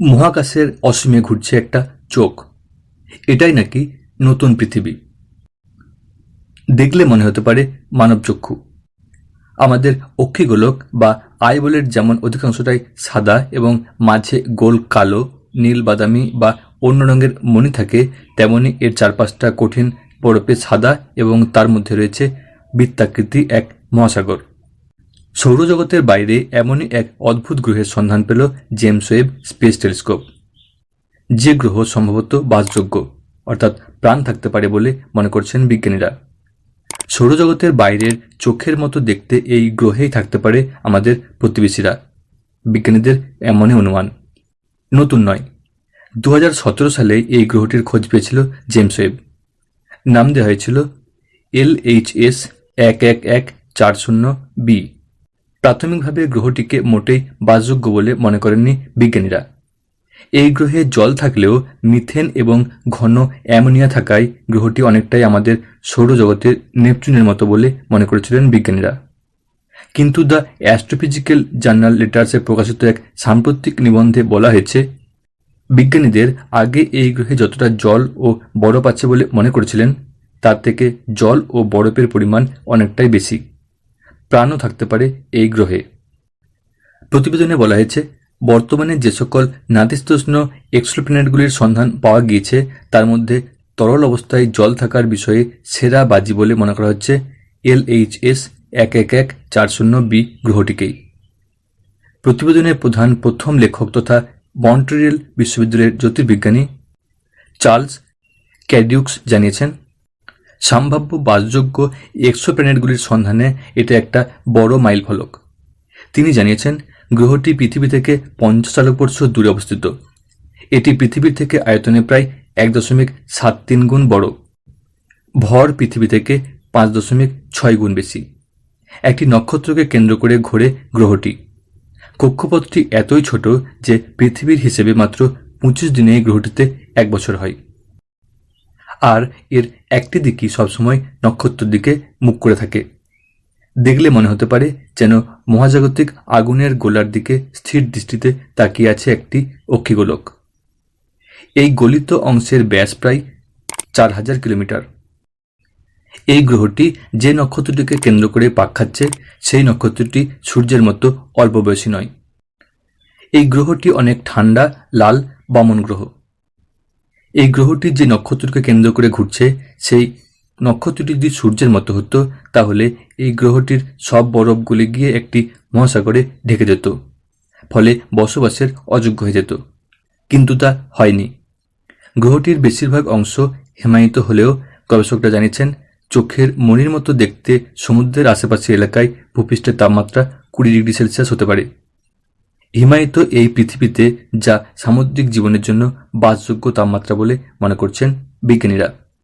মহাকাশের অসীমে ঘুরছে একটা চোখ। এটাই নাকি নতুন পৃথিবী? দেখলে মনে হতে পারে মানবচক্ষু। আমাদের অক্ষিগোলক বা আইবলের যেমন অধিকাংশটাই সাদা এবং মাঝে গোল কালো নীল বাদামি বা অন্য রঙের মণি থাকে, তেমনি এর চারপাশটা কঠিন বরফে সাদা এবং তার মধ্যে রয়েছে বৃত্তাকৃতি এক মহাসাগর। সৌরজগতের বাইরে এমনই এক অদ্ভুত গ্রহের সন্ধান পেল জেমস ওয়েব স্পেস টেলিস্কোপ। যে গ্রহ সম্ভবত বাসযোগ্য, অর্থাৎ প্রাণ থাকতে পারে বলে মনে করছেন বিজ্ঞানীরা। সৌরজগতের বাইরের চোখের মতো দেখতে এই গ্রহেই থাকতে পারে আমাদের প্রতিবেশীরা। বিজ্ঞানীদের এমনই অনুমান। নতুন নয় দু সালে এই গ্রহটির খোঁজ পেয়েছিল জেমস ওয়েব। নাম দেওয়া হয়েছিল এল এইচ এস এক এক এক চার শূন্য বি। প্রাথমিকভাবে গ্রহটিকে মোটেই বাসযোগ্য বলে মনে করেননি বিজ্ঞানীরা। এই গ্রহে জল থাকলেও মিথেন এবং ঘন অ্যামোনিয়া থাকায় গ্রহটি অনেকটাই আমাদের সৌরজগতের নেপচুনের মতো বলে মনে করেছিলেন বিজ্ঞানীরা। কিন্তু দ্য অ্যাস্ট্রোফিজিক্যাল জার্নাল লেটার্সে প্রকাশিত এক সাম্প্রতিক নিবন্ধে বলা হয়েছে, বিজ্ঞানীদের আগে এই গ্রহে যতটা জল ও বরফ আছে বলে মনে করেছিলেন, তার থেকে জল ও বরফের পরিমাণ অনেকটাই বেশি। প্রাণও থাকতে পারে এই গ্রহে। প্রতিবেদনে বলা হয়েছে, বর্তমানে যে সকল নাতিস্তষ্ণ এক্সট্রোপ্ল্যানেটগুলির সন্ধান পাওয়া গিয়েছে, তার মধ্যে তরল অবস্থায় জল থাকার বিষয়ে সেরা বাজি বলে মনে করা হচ্ছে এল এইচ এস এক এক এক চার শূন্য বি গ্রহটিকেই। প্রতিবেদনের প্রধান প্রথম লেখক তথা মন্ট্রিয়েল বিশ্ববিদ্যালয়ের জ্যোতির্বিজ্ঞানী চার্লস ক্যাডিউক্স জানিয়েছেন সম্ভাব্য বাসযোগ্য এক্সোপ্ল্যানেটগুলির সন্ধানে এটা একটা বড় মাইল ফলক তিনি জানিয়েছেন, গ্রহটি পৃথিবী থেকে পঞ্চাশ আলোকবর্ষ দূরে অবস্থিত। এটি পৃথিবীর থেকে আয়তনে প্রায় এক দশমিক সাত তিন গুণ বড়। ভর পৃথিবী থেকে পাঁচ দশমিক ছয় গুণ বেশি। একটি নক্ষত্রকে কেন্দ্র করে ঘোরে গ্রহটি। কক্ষপথটি এতই ছোট যে পৃথিবীর হিসেবে মাত্র পঁচিশ দিনে গ্রহটিতে এক বছর হয়। আর এর একটি দিকই সবসময় নক্ষত্রের দিকে মুখ করে থাকে। দেখলে মনে হতে পারে যেন মহাজাগতিক আগুনের গোলার দিকে স্থির দৃষ্টিতে তাকিয়ে আছে একটি অক্ষিগোলক। এই গলিত অংশের ব্যাস প্রায় চার হাজার কিলোমিটার। এই গ্রহটি যে নক্ষত্রটিকে কেন্দ্র করে পাক খাচ্ছে, সেই নক্ষত্রটি সূর্যের মতো অল্প বয়সী নয়। এই গ্রহটি অনেক ঠান্ডা, লাল, বামন গ্রহ। এই গ্রহটি যে নক্ষত্রকে কেন্দ্র করে ঘুরছে, সেই নক্ষত্রটি যদি সূর্যের মতো হতো, তাহলে এই গ্রহটির সব বরফ গলে গিয়ে একটি মহাসাগরে ঢেকে যেত, ফলে বসবাসের অযোগ্য হয়ে যেত। কিন্তু তা হয়নি। গ্রহটির বেশিরভাগ অংশ হিমায়িত হলেও গবেষকরা জানিয়েছেন, চোখের মনির মতো দেখতে সমুদ্রের আশেপাশে এলাকায় ভূপৃষ্ঠের তাপমাত্রা কুড়ি ডিগ্রি সেলসিয়াস হতে পারে। হিমায়িত এই পৃথিবীতে যা সামুদ্রিক জীবনের জন্য বাসযোগ্য তাপমাত্রা বলে মনে করছেন বিজ্ঞানীরা।